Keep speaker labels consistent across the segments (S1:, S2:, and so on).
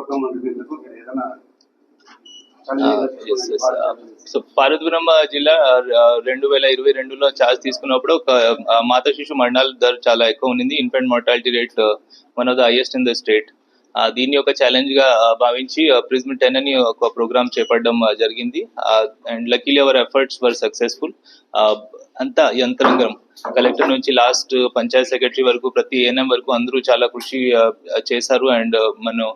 S1: అందుకు ఏదైనా
S2: yes so Parvathipuram జిల్లా రెండు వేల ఇరవై రెండులో ఛార్జ్ తీసుకున్నప్పుడు మాత శిశు మరణాల ధర చాలా ఎక్కువ ఉంది infant mortality rate one of the highest in the state దీన్ని ఒక ఛాలెంజ్గా భావించి ప్రిజ్మ్ టెన్ అని ఒక ప్రోగ్రామ్ చేపట్టడం జరిగింది. And luckily our efforts were successful అంతా యంత్రాంగం. కలెక్టర్ నుంచి లాస్ట్ పంచాయత్ సెక్రటరీ వరకు ప్రతి ఏఎన్ఎం వరకు అందరూ చాలా కృషి చేశారు. అండ్ మనం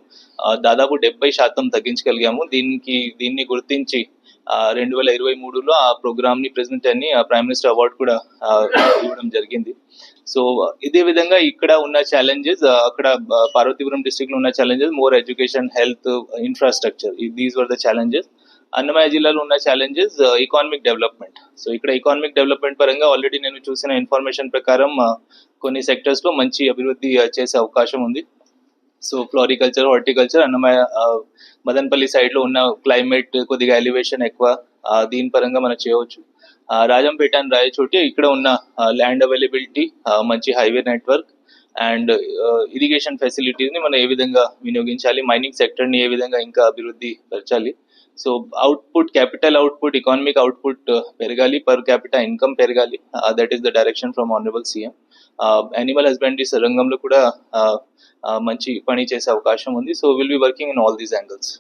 S2: దాదాపు డెబ్బై శాతం తగ్గించగలిగాము. దీనికి దీన్ని గుర్తించి రెండు వేల ఇరవై మూడులో ఆ ప్రోగ్రామ్ని ప్రెసిడెంట్ అని ప్రైమ్ మినిస్టర్ అవార్డు కూడా ఇవ్వడం జరిగింది. సో ఇదే విధంగా ఇక్కడ ఉన్న ఛాలెంజెస్ అక్కడ పార్వతీపురం డిస్ట్రిక్ట్లో ఉన్న challenges more education health infrastructure these were the challenges Annamayya జిల్లాలో ఉన్న ఛాలెంజెస్ ఎకానమిక్ డెవలప్మెంట్ సో ఇక్కడ ఎకానమిక్ డెవలప్మెంట్ పరంగా ఆల్రెడీ నేను చూసిన ఇన్ఫర్మేషన్ ప్రకారం uh, కొన్ని సెక్టర్స్లో మంచి అభివృద్ధి uh, చేసే అవకాశం ఉంది. So floriculture horticulture Annamayya uh, Madanpalli Madanapalle సైడ్లో ఉన్న క్లైమేట్ కొద్దిగా ఎలివేషన్ ఎక్కువ దీని పరంగా మనం చేయవచ్చు. రాజంపేట అండ్ రాయచోటి ఇక్కడ ఉన్న ల్యాండ్ అవైలబిలిటీ మంచి హైవే నెట్వర్క్ అండ్ ఇరిగేషన్ ఫెసిలిటీస్ని మనం ఏ విధంగా వినియోగించాలి మైనింగ్ సెక్టర్ని ఏ విధంగా ఇంకా అభివృద్ధి పరచాలి. So output capital output economic output పెరగాలి పర్ క్యాపిటల్ ఇన్కమ్ పెరగాలి. That is the direction from honourable CM animal husbandry రంగంలో కూడా uh, uh, మంచి పని చేసే అవకాశం ఉంది. So will be working in all these angles